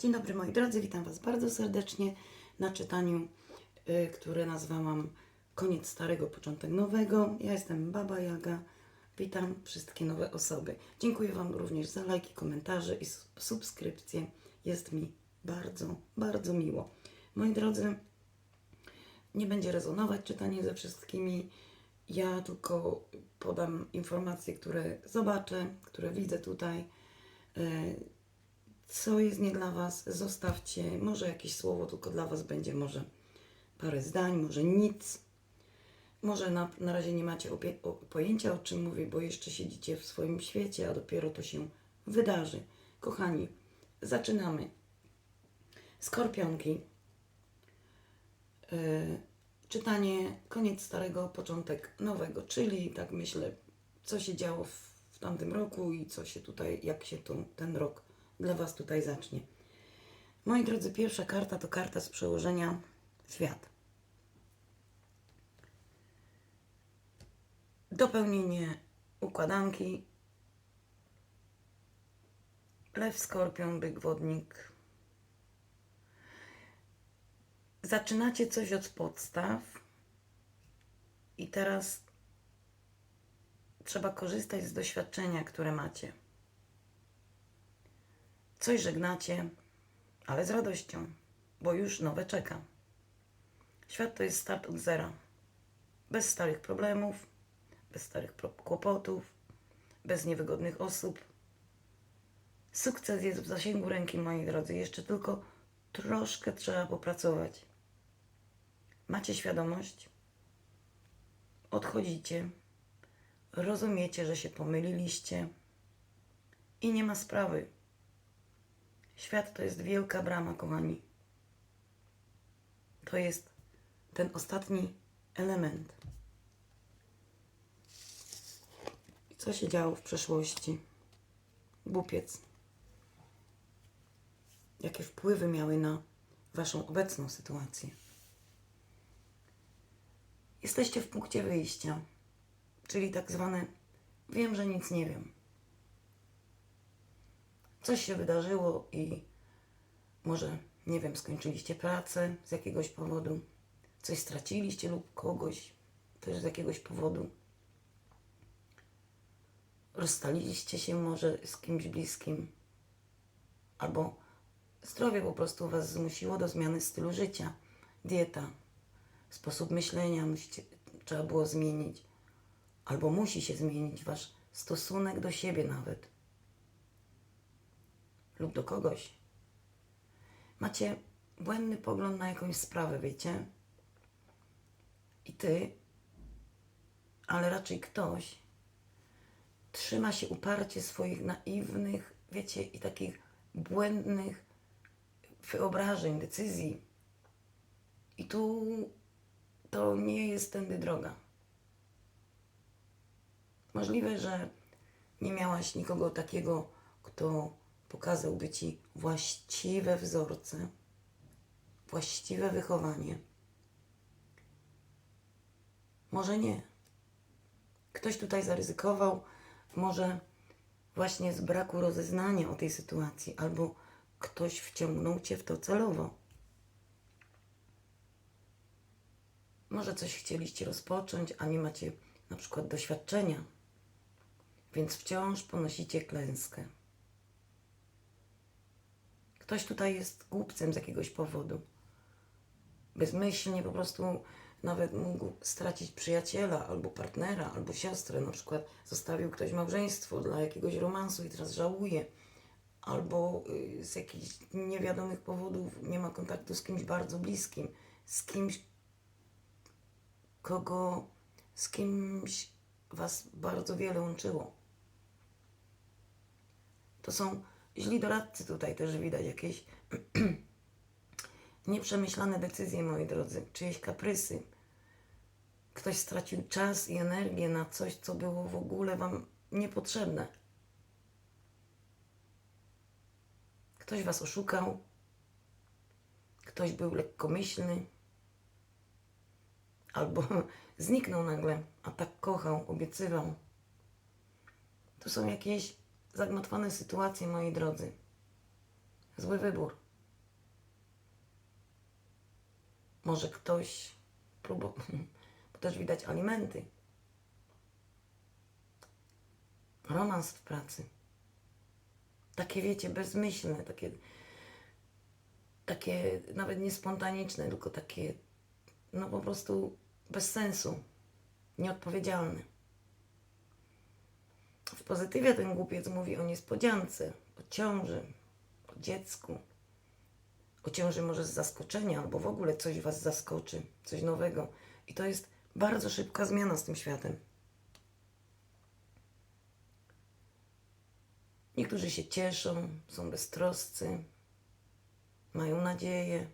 Dzień dobry moi drodzy, witam Was bardzo serdecznie na czytaniu, y, które nazwałam Koniec Starego, Początek Nowego. Ja jestem Baba Jaga, witam wszystkie nowe osoby. Dziękuję Wam również za lajki, komentarze i subskrypcje. Jest mi bardzo, bardzo miło. Moi drodzy, nie będzie rezonować czytanie ze wszystkimi. Ja tylko podam informacje, które zobaczę, które widzę tutaj. Co jest nie dla Was, zostawcie. Może jakieś słowo tylko dla Was będzie, może parę zdań, może nic. Może na, na razie nie macie o, pojęcia o czym mówię, bo jeszcze siedzicie w swoim świecie, a dopiero to się wydarzy. Kochani, zaczynamy. Skorpionki. Yy, czytanie koniec starego, początek nowego, czyli tak myślę, co się działo w, w tamtym roku i co się tutaj, jak się to, ten rok dla Was tutaj zacznie. Moi drodzy, pierwsza karta to karta z przełożenia świat. Dopełnienie układanki. Lew, skorpion, byk, wodnik. Zaczynacie coś od podstaw i teraz trzeba korzystać z doświadczenia, które macie. Coś żegnacie, ale z radością, bo już nowe czeka. Świat to jest start od zera. Bez starych problemów, bez starych kłopotów, bez niewygodnych osób. Sukces jest w zasięgu ręki, moi drodzy. Jeszcze tylko troszkę trzeba popracować. Macie świadomość, odchodzicie, rozumiecie, że się pomyliliście i nie ma sprawy. Świat to jest wielka brama, kochani. To jest ten ostatni element. Co się działo w przeszłości? Głupiec. Jakie wpływy miały na Waszą obecną sytuację? Jesteście w punkcie wyjścia, czyli tak zwane wiem, że nic nie wiem coś się wydarzyło i może, nie wiem, skończyliście pracę z jakiegoś powodu, coś straciliście lub kogoś też z jakiegoś powodu. Rozstaliście się może z kimś bliskim, albo zdrowie po prostu Was zmusiło do zmiany stylu życia, dieta, sposób myślenia musicie, trzeba było zmienić, albo musi się zmienić Wasz stosunek do siebie nawet lub do kogoś. Macie błędny pogląd na jakąś sprawę, wiecie? I ty, ale raczej ktoś, trzyma się uparcie swoich naiwnych, wiecie, i takich błędnych wyobrażeń, decyzji. I tu to nie jest tędy droga. Możliwe, że nie miałaś nikogo takiego, kto pokazałby ci właściwe wzorce, właściwe wychowanie. Może nie. Ktoś tutaj zaryzykował, może właśnie z braku rozeznania o tej sytuacji, albo ktoś wciągnął cię w to celowo. Może coś chcieliście rozpocząć, a nie macie na przykład doświadczenia, więc wciąż ponosicie klęskę. Ktoś tutaj jest głupcem z jakiegoś powodu. Bezmyślnie po prostu nawet mógł stracić przyjaciela, albo partnera, albo siostrę. Na przykład zostawił ktoś małżeństwo dla jakiegoś romansu i teraz żałuje. Albo y, z jakichś niewiadomych powodów nie ma kontaktu z kimś bardzo bliskim, z kimś, kogo, z kimś was bardzo wiele łączyło. To są źli doradcy tutaj też widać, jakieś nieprzemyślane decyzje, moi drodzy, czyjeś kaprysy. Ktoś stracił czas i energię na coś, co było w ogóle wam niepotrzebne. Ktoś was oszukał, ktoś był lekkomyślny, albo zniknął nagle, a tak kochał, obiecywał. To są jakieś zagmatwane sytuacje, moi drodzy. Zły wybór. Może ktoś próbował, bo też widać alimenty. Romans w pracy. Takie, wiecie, bezmyślne, takie, takie nawet nie spontaniczne, tylko takie, no po prostu bez sensu, nieodpowiedzialne. W pozytywie ten głupiec mówi o niespodziance, o ciąży, o dziecku. O ciąży może z zaskoczenia, albo w ogóle coś Was zaskoczy, coś nowego. I to jest bardzo szybka zmiana z tym światem. Niektórzy się cieszą, są beztroscy, mają nadzieję.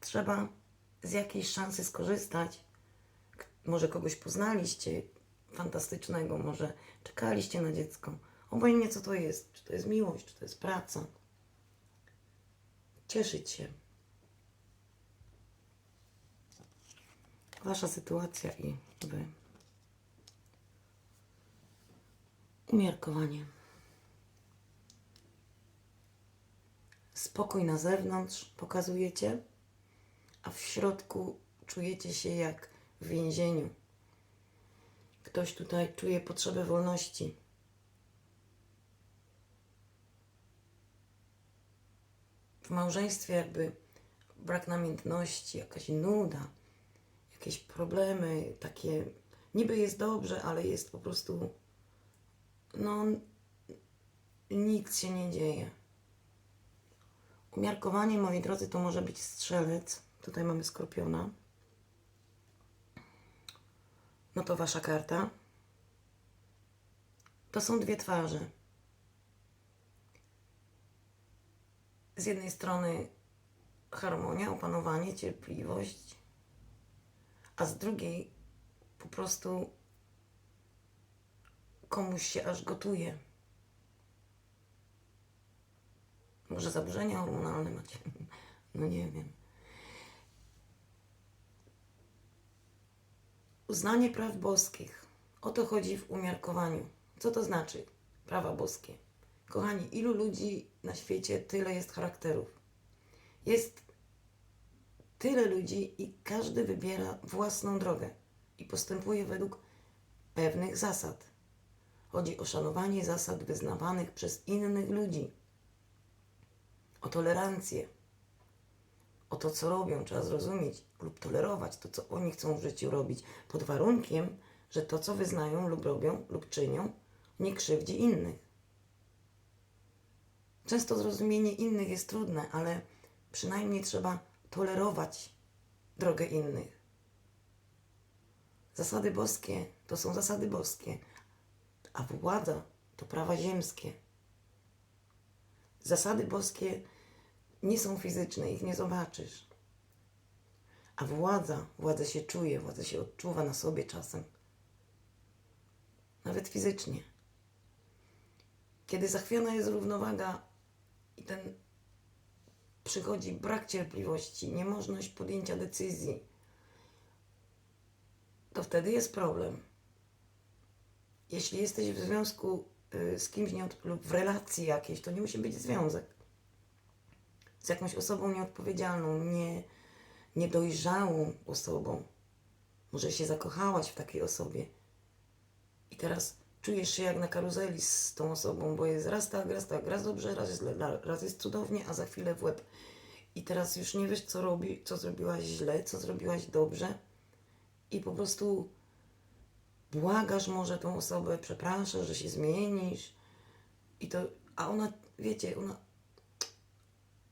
Trzeba z jakiejś szansy skorzystać. Może kogoś poznaliście fantastycznego, może czekaliście na dziecko. Obojętnie co to jest, czy to jest miłość, czy to jest praca. Cieszyć się. Wasza sytuacja i wy. Umiarkowanie. Spokój na zewnątrz pokazujecie, a w środku czujecie się jak w więzieniu. Ktoś tutaj czuje potrzebę wolności. W małżeństwie jakby brak namiętności, jakaś nuda, jakieś problemy, takie niby jest dobrze, ale jest po prostu no nic się nie dzieje. Umiarkowanie, moi drodzy, to może być strzelec. Tutaj mamy skorpiona. No to wasza karta. To są dwie twarze. Z jednej strony harmonia, opanowanie, cierpliwość, a z drugiej po prostu komuś się aż gotuje. Może zaburzenia hormonalne macie? No nie wiem. Uznanie praw boskich. O to chodzi w umiarkowaniu. Co to znaczy prawa boskie? Kochani, ilu ludzi na świecie, tyle jest charakterów. Jest tyle ludzi i każdy wybiera własną drogę i postępuje według pewnych zasad. Chodzi o szanowanie zasad wyznawanych przez innych ludzi, o tolerancję, o to, co robią, trzeba zrozumieć lub tolerować to, co oni chcą w życiu robić, pod warunkiem, że to, co wyznają lub robią lub czynią, nie krzywdzi innych. Często zrozumienie innych jest trudne, ale przynajmniej trzeba tolerować drogę innych. Zasady boskie to są zasady boskie, a władza to prawa ziemskie. Zasady boskie nie są fizyczne, ich nie zobaczysz. A władza, władza się czuje, władza się odczuwa na sobie czasem. Nawet fizycznie. Kiedy zachwiana jest równowaga i ten przychodzi brak cierpliwości, niemożność podjęcia decyzji, to wtedy jest problem. Jeśli jesteś w związku y, z kimś nieod- lub w relacji jakiejś, to nie musi być związek. Z jakąś osobą nieodpowiedzialną, nie, niedojrzałą osobą. Może się zakochałaś w takiej osobie i teraz czujesz się jak na karuzeli z tą osobą, bo jest raz tak, raz tak, raz dobrze, raz ra- raz jest cudownie, a za chwilę w łeb. I teraz już nie wiesz, co robi, co zrobiłaś źle, co zrobiłaś dobrze i po prostu błagasz może tą osobę, przepraszasz, że się zmienisz i to, a ona, wiecie, ona,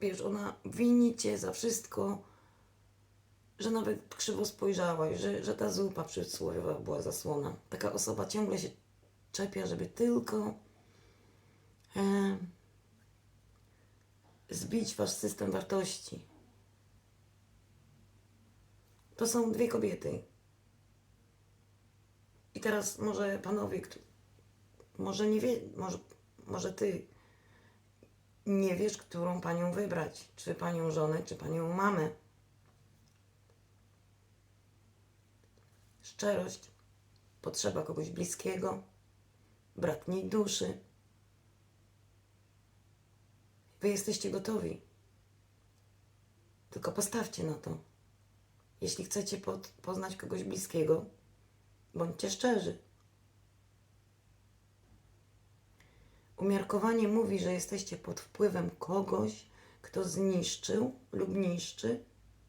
wiesz, ona wini cię za wszystko, że nawet krzywo spojrzałaś, że, że ta zupa przysłowiowa była zasłona. Taka osoba ciągle się czepia, żeby tylko e, zbić wasz system wartości. To są dwie kobiety. I teraz może panowie, może nie wie, może, może ty nie wiesz, którą panią wybrać. Czy panią żonę, czy panią mamę. Szczerość, potrzeba kogoś bliskiego, bratniej duszy. Wy jesteście gotowi. Tylko postawcie na to. Jeśli chcecie po, poznać kogoś bliskiego, bądźcie szczerzy. Umiarkowanie mówi, że jesteście pod wpływem kogoś, kto zniszczył lub niszczy,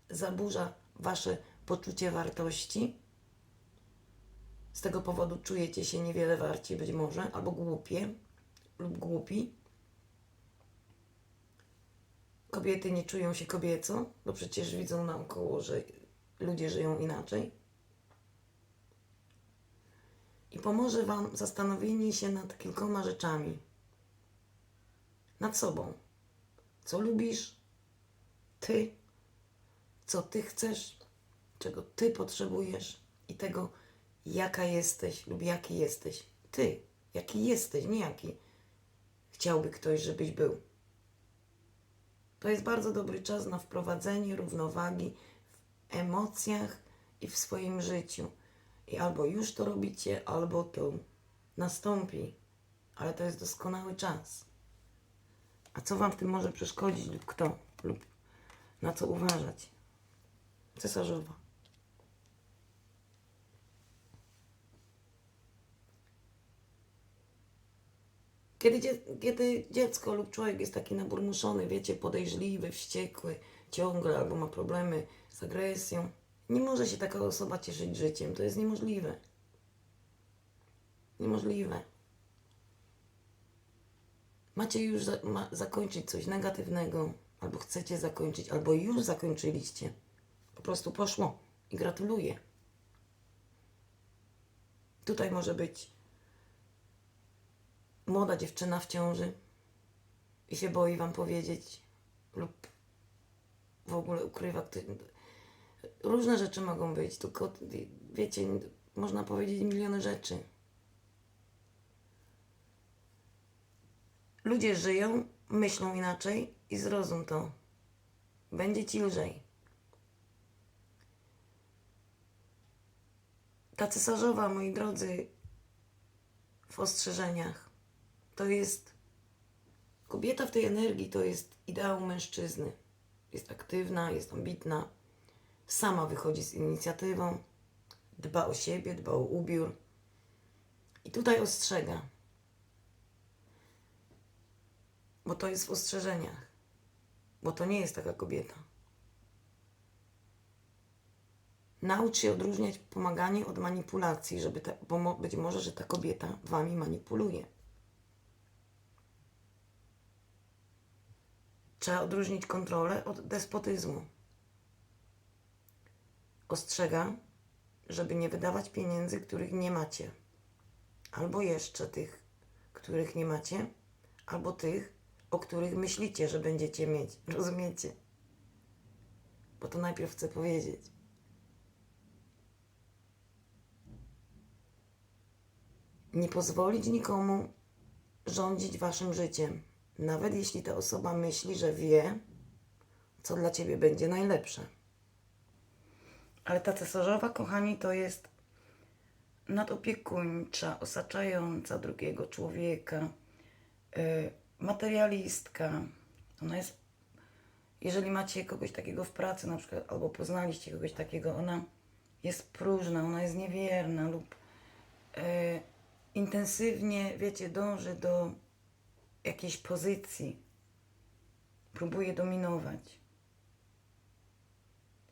zaburza wasze poczucie wartości. Z tego powodu czujecie się niewiele warci, być może, albo głupie lub głupi. Kobiety nie czują się kobieco, bo przecież widzą naokoło, że ludzie żyją inaczej. I pomoże Wam zastanowienie się nad kilkoma rzeczami. Nad sobą. Co lubisz? Ty. Co Ty chcesz? Czego Ty potrzebujesz? I tego, jaka jesteś lub jaki jesteś. Ty. Jaki jesteś, nie jaki chciałby ktoś, żebyś był. To jest bardzo dobry czas na wprowadzenie równowagi w emocjach i w swoim życiu. I albo już to robicie, albo to nastąpi. Ale to jest doskonały czas. A co Wam w tym może przeszkodzić lub kto? Lub na co uważać? Cesarzowa. Kiedy, kiedy dziecko lub człowiek jest taki naburmuszony, wiecie, podejrzliwy, wściekły, ciągle albo ma problemy z agresją, nie może się taka osoba cieszyć życiem. To jest niemożliwe. Niemożliwe. Macie już za, ma, zakończyć coś negatywnego, albo chcecie zakończyć, albo już zakończyliście. Po prostu poszło i gratuluję. Tutaj może być młoda dziewczyna w ciąży i się boi wam powiedzieć, lub w ogóle ukrywa. Różne rzeczy mogą być, tylko wiecie, można powiedzieć miliony rzeczy. Ludzie żyją, myślą inaczej i zrozum to. Będzie ci lżej. Ta cesarzowa, moi drodzy, w ostrzeżeniach, to jest kobieta w tej energii, to jest ideał mężczyzny. Jest aktywna, jest ambitna, sama wychodzi z inicjatywą, dba o siebie, dba o ubiór. I tutaj ostrzega, bo to jest w ostrzeżeniach, bo to nie jest taka kobieta. Naucz się odróżniać pomaganie od manipulacji, żeby ta, bo być może, że ta kobieta wami manipuluje. Trzeba odróżnić kontrolę od despotyzmu. Ostrzega, żeby nie wydawać pieniędzy, których nie macie. Albo jeszcze tych, których nie macie, albo tych, o których myślicie, że będziecie mieć. Rozumiecie? Bo to najpierw chcę powiedzieć. Nie pozwolić nikomu rządzić waszym życiem, nawet jeśli ta osoba myśli, że wie, co dla ciebie będzie najlepsze. Ale ta cesarzowa, kochani, to jest nadopiekuńcza, osaczająca drugiego człowieka, y, materialistka. Ona jest, jeżeli macie kogoś takiego w pracy, na przykład, albo poznaliście kogoś takiego, ona jest próżna, ona jest niewierna lub y, intensywnie, wiecie, dąży do jakiejś pozycji, próbuje dominować.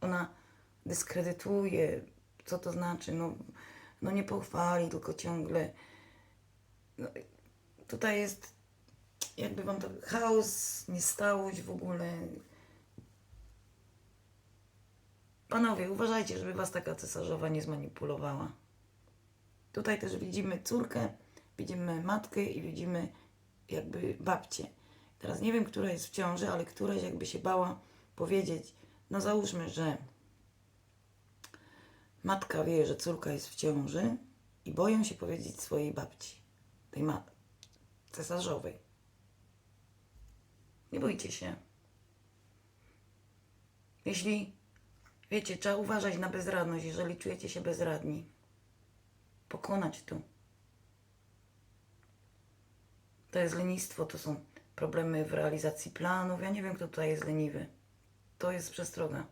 Ona dyskredytuje, co to znaczy, no, no nie pochwali, tylko ciągle. No, tutaj jest, jakby wam to chaos, niestałość w ogóle. Panowie, uważajcie, żeby was taka cesarzowa nie zmanipulowała. Tutaj też widzimy córkę, widzimy matkę i widzimy jakby babcię. Teraz nie wiem, która jest w ciąży, ale któraś jakby się bała powiedzieć, no załóżmy, że matka wie, że córka jest w ciąży i boją się powiedzieć swojej babci, tej ma cesarzowej. Nie bójcie się. Jeśli, wiecie, trzeba uważać na bezradność, jeżeli czujecie się bezradni. Pokonać to. To jest lenistwo, to są problemy w realizacji planów. Ja nie wiem, kto tutaj jest leniwy. to jest przestroga.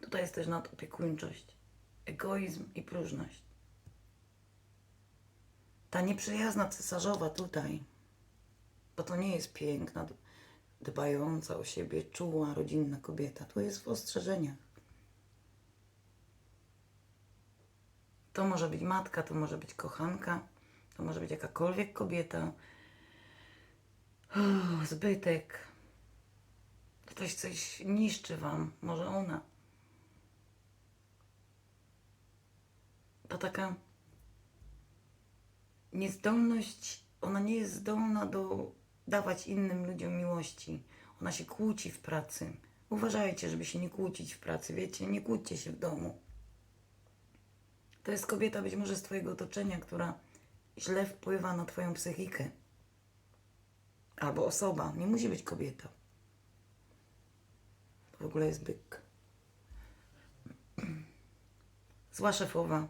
Tutaj jest też nadopiekuńczość, egoizm i próżność. Ta nieprzyjazna cesarzowa tutaj, bo to nie jest piękna, dbająca o siebie, czuła, rodzinna kobieta. Tu jest w ostrzeżeniach. To może być matka, to może być kochanka, to może być jakakolwiek kobieta. Uff, zbytek. Ktoś coś niszczy wam, może ona. To taka niezdolność, ona nie jest zdolna do dawać innym ludziom miłości. Ona się kłóci w pracy. Uważajcie, żeby się nie kłócić w pracy, wiecie, nie kłóćcie się w domu. To jest kobieta być może z Twojego otoczenia, która źle wpływa na Twoją psychikę. Albo osoba, nie musi być kobieta. To w ogóle jest byk. Zła szefowa.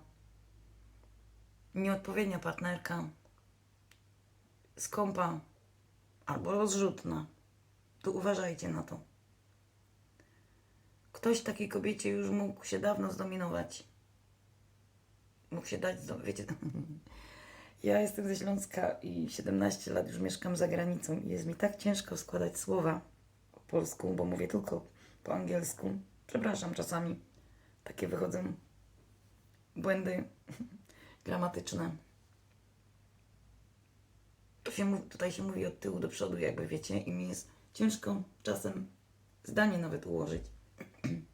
Nieodpowiednia partnerka. Skąpa albo rozrzutna. Tu uważajcie na to. Ktoś takiej kobiecie już mógł się dawno zdominować. Mógł się dać, wiecie, ja jestem ze Śląska i 17 lat już mieszkam za granicą i jest mi tak ciężko składać słowa po polsku, bo mówię tylko po angielsku. Przepraszam, czasami takie wychodzą błędy gramatyczne. To się, tutaj się mówi od tyłu do przodu, jakby wiecie, i mi jest ciężko czasem zdanie nawet ułożyć.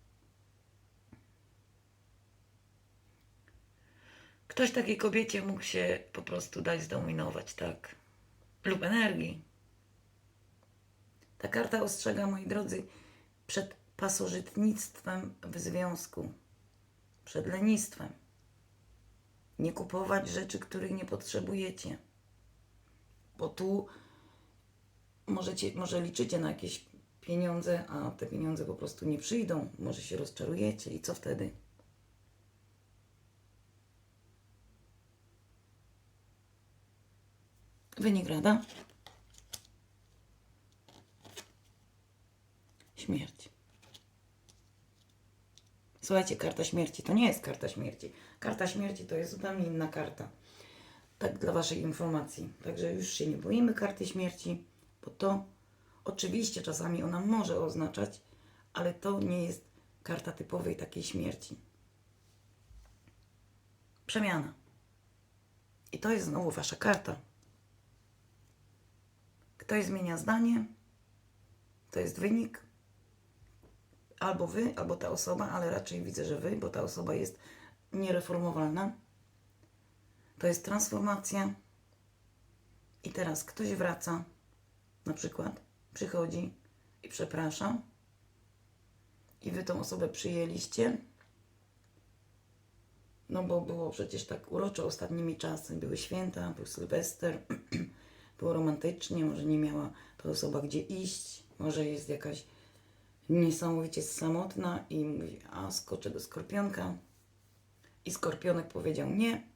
Ktoś takiej kobiecie mógł się po prostu dać zdominować, tak? Lub energii. Ta karta ostrzega, moi drodzy, przed pasożytnictwem w związku, przed lenistwem. Nie kupować rzeczy, których nie potrzebujecie. Bo tu możecie, może liczycie na jakieś pieniądze, a te pieniądze po prostu nie przyjdą. Może się rozczarujecie i co wtedy? Wynik rada. Śmierć. Słuchajcie, karta śmierci to nie jest karta śmierci. Karta śmierci to jest zupełnie inna karta. Tak dla Waszej informacji. Także już się nie boimy karty śmierci, bo to oczywiście czasami ona może oznaczać, ale to nie jest karta typowej takiej śmierci. Przemiana. I to jest znowu Wasza karta. Ktoś zmienia zdanie, to jest wynik. Albo wy, albo ta osoba, ale raczej widzę, że wy, bo ta osoba jest niereformowalna. To jest transformacja. I teraz ktoś wraca, na przykład przychodzi i przeprasza, i wy tą osobę przyjęliście. No bo było przecież tak uroczo ostatnimi czasy. Były święta, był Sylwester, było romantycznie, może nie miała ta osoba gdzie iść, może jest jakaś niesamowicie samotna i mówi, a skoczę do skorpionka. I skorpionek powiedział nie.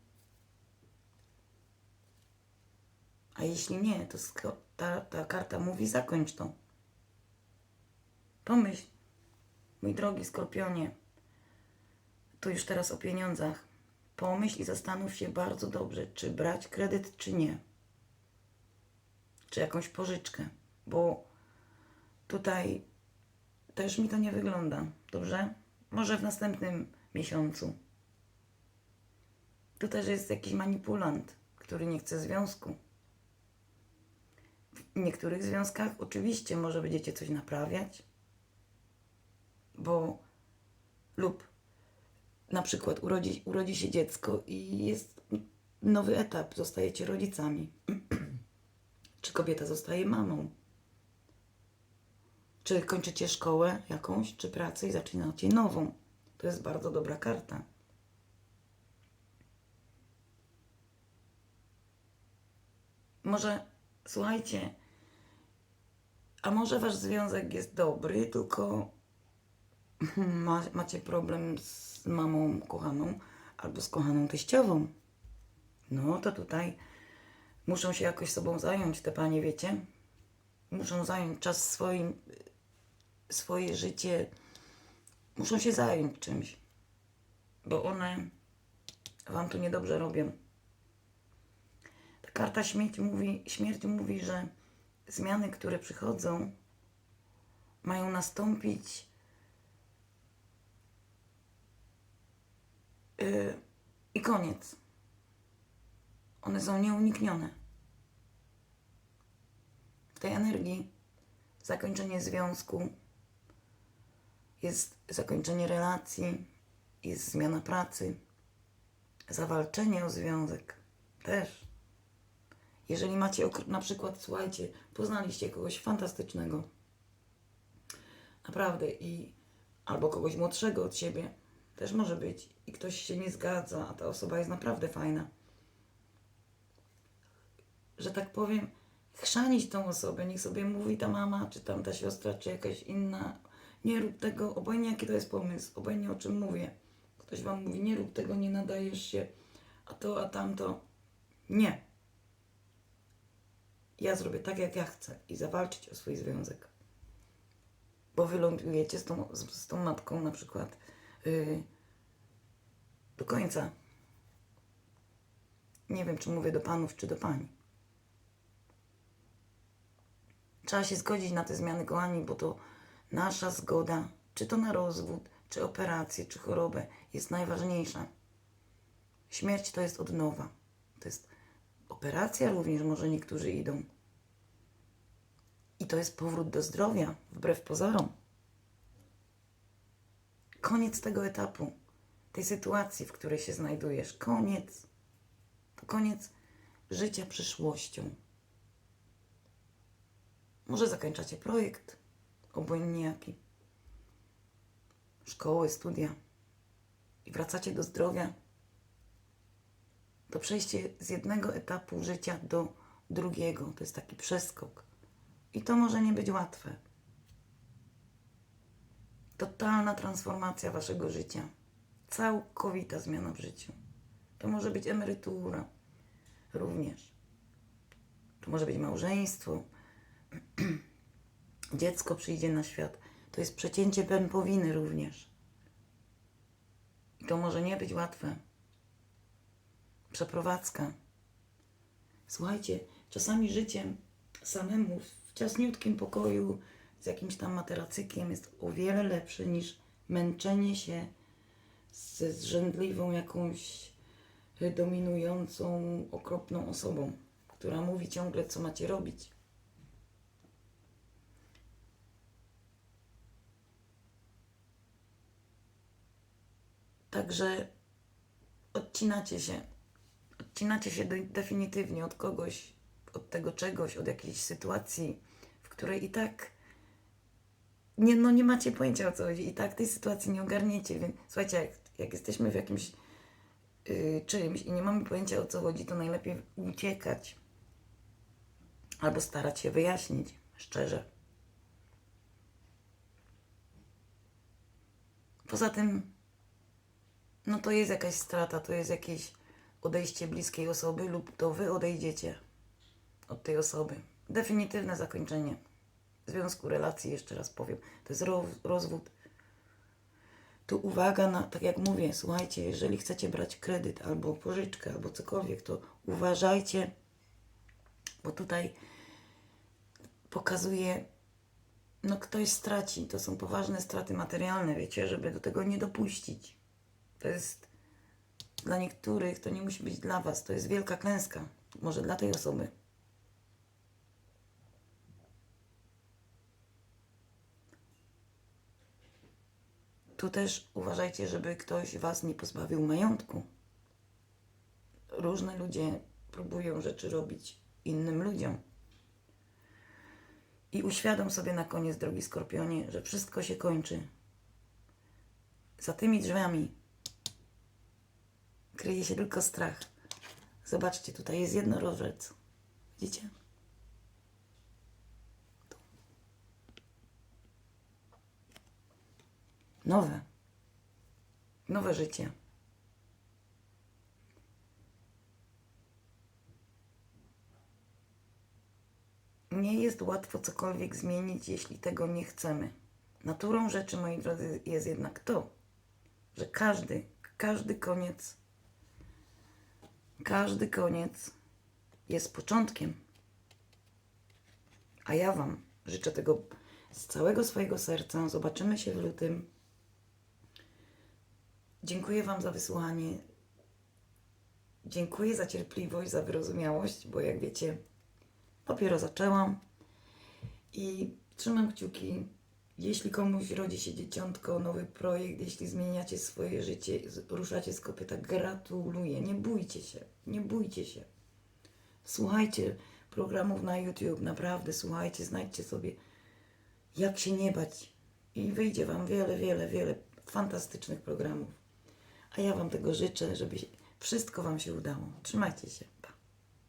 A jeśli nie, to ta, ta karta mówi zakończ to. Pomyśl, mój drogi skorpionie, tu już teraz o pieniądzach. Pomyśl i zastanów się bardzo dobrze, czy brać kredyt, czy nie. Czy jakąś pożyczkę, bo tutaj też mi to nie wygląda. Dobrze? Może w następnym miesiącu. Tu też jest jakiś manipulant, który nie chce związku. W niektórych związkach oczywiście może będziecie coś naprawiać, bo lub na przykład urodzi, urodzi się dziecko i jest nowy etap, zostajecie rodzicami. Czy kobieta zostaje mamą? Czy kończycie szkołę jakąś, czy pracę i zaczynacie nową? To jest bardzo dobra karta. Może, słuchajcie, a może wasz związek jest dobry, tylko ma, macie problem z mamą kochaną albo z kochaną teściową. No to tutaj muszą się jakoś sobą zająć te panie, wiecie? Muszą zająć czas swoim swoje życie, muszą się zająć czymś, bo one wam tu niedobrze robią. Ta karta śmierci mówi, śmierć mówi, że zmiany, które przychodzą, mają nastąpić yy, i koniec. One są nieuniknione. W tej energii zakończenie związku jest zakończenie relacji, jest zmiana pracy, zawalczenie o związek też. Jeżeli macie na przykład, słuchajcie, poznaliście kogoś fantastycznego, naprawdę i albo kogoś młodszego od siebie, też może być i ktoś się nie zgadza, a ta osoba jest naprawdę fajna. Że tak powiem, chrzanić tą osobę, niech sobie mówi ta mama, czy tam ta siostra, czy jakaś inna. Nie rób tego, obojętnie jaki to jest pomysł, obojętnie o czym mówię. Ktoś wam mówi, nie rób tego, nie nadajesz się, a to, a tamto. Nie. Ja zrobię tak, jak ja chcę i zawalczyć o swój związek. Bo wylądujecie z tą, z, z tą matką na przykład yy, do końca. Nie wiem, czy mówię do panów, czy do pani. Trzeba się zgodzić na te zmiany, kochani, bo to nasza zgoda, czy to na rozwód, czy operację, czy chorobę, jest najważniejsza. Śmierć to jest od nowa. To jest operacja również, może niektórzy idą. I to jest powrót do zdrowia, wbrew pozorom. Koniec tego etapu, tej sytuacji, w której się znajdujesz. Koniec. To koniec życia przyszłością. Może zakończacie projekt, obojętnie jaki. Szkoły, studia. I wracacie do zdrowia. To przejście z jednego etapu życia do drugiego. To jest taki przeskok. I to może nie być łatwe. Totalna transformacja waszego życia. Całkowita zmiana w życiu. To może być emerytura również. To może być małżeństwo. Dziecko przyjdzie na świat. To jest przecięcie pępowiny również. I to może nie być łatwe. Przeprowadzka. Słuchajcie, czasami życiem samemu w ciasniutkim pokoju z jakimś tam materacykiem jest o wiele lepsze niż męczenie się ze zrzędliwą jakąś dominującą, okropną osobą, która mówi ciągle, co macie robić. Także odcinacie się. Odcinacie się de- definitywnie od kogoś, od tego czegoś, od jakiejś sytuacji, w której i tak nie, no nie macie pojęcia o co chodzi. I tak tej sytuacji nie ogarniecie. Więc słuchajcie, jak, jak jesteśmy w jakimś yy, czymś i nie mamy pojęcia o co chodzi, to najlepiej uciekać. Albo starać się wyjaśnić szczerze. Poza tym, no to jest jakaś strata, to jest jakieś odejście bliskiej osoby lub to wy odejdziecie od tej osoby. Definitywne zakończenie związku, relacji, jeszcze raz powiem. To jest ro- rozwód. Tu uwaga na, tak jak mówię, słuchajcie, jeżeli chcecie brać kredyt albo pożyczkę, albo cokolwiek, to uważajcie, bo tutaj pokazuje, no ktoś straci. To są poważne straty materialne, wiecie, żeby do tego nie dopuścić. To jest dla niektórych, to nie musi być dla Was, to jest wielka klęska. Może dla tej osoby. Tu też uważajcie, żeby ktoś Was nie pozbawił majątku. Różne ludzie próbują rzeczy robić innym ludziom. I uświadom sobie na koniec, drogi skorpionie, że wszystko się kończy. Za tymi drzwiami kryje się tylko strach. Zobaczcie, tutaj jest jednorożec. Widzicie? Tu. Nowe. Nowe życie. Nie jest łatwo cokolwiek zmienić, jeśli tego nie chcemy. Naturą rzeczy, moi drodzy, jest jednak to, że każdy, każdy koniec, każdy koniec jest początkiem. A ja Wam życzę tego z całego swojego serca. Zobaczymy się w lutym. Dziękuję Wam za wysłuchanie. Dziękuję za cierpliwość, za wyrozumiałość, bo jak wiecie, dopiero zaczęłam i trzymam kciuki. Jeśli komuś rodzi się dzieciątko, nowy projekt, jeśli zmieniacie swoje życie, ruszacie z kopyta, gratuluję. Nie bójcie się, nie bójcie się. Słuchajcie programów na YouTube, naprawdę słuchajcie, znajdźcie sobie jak się nie bać i wyjdzie Wam wiele, wiele, wiele fantastycznych programów. A ja Wam tego życzę, żeby wszystko Wam się udało. Trzymajcie się.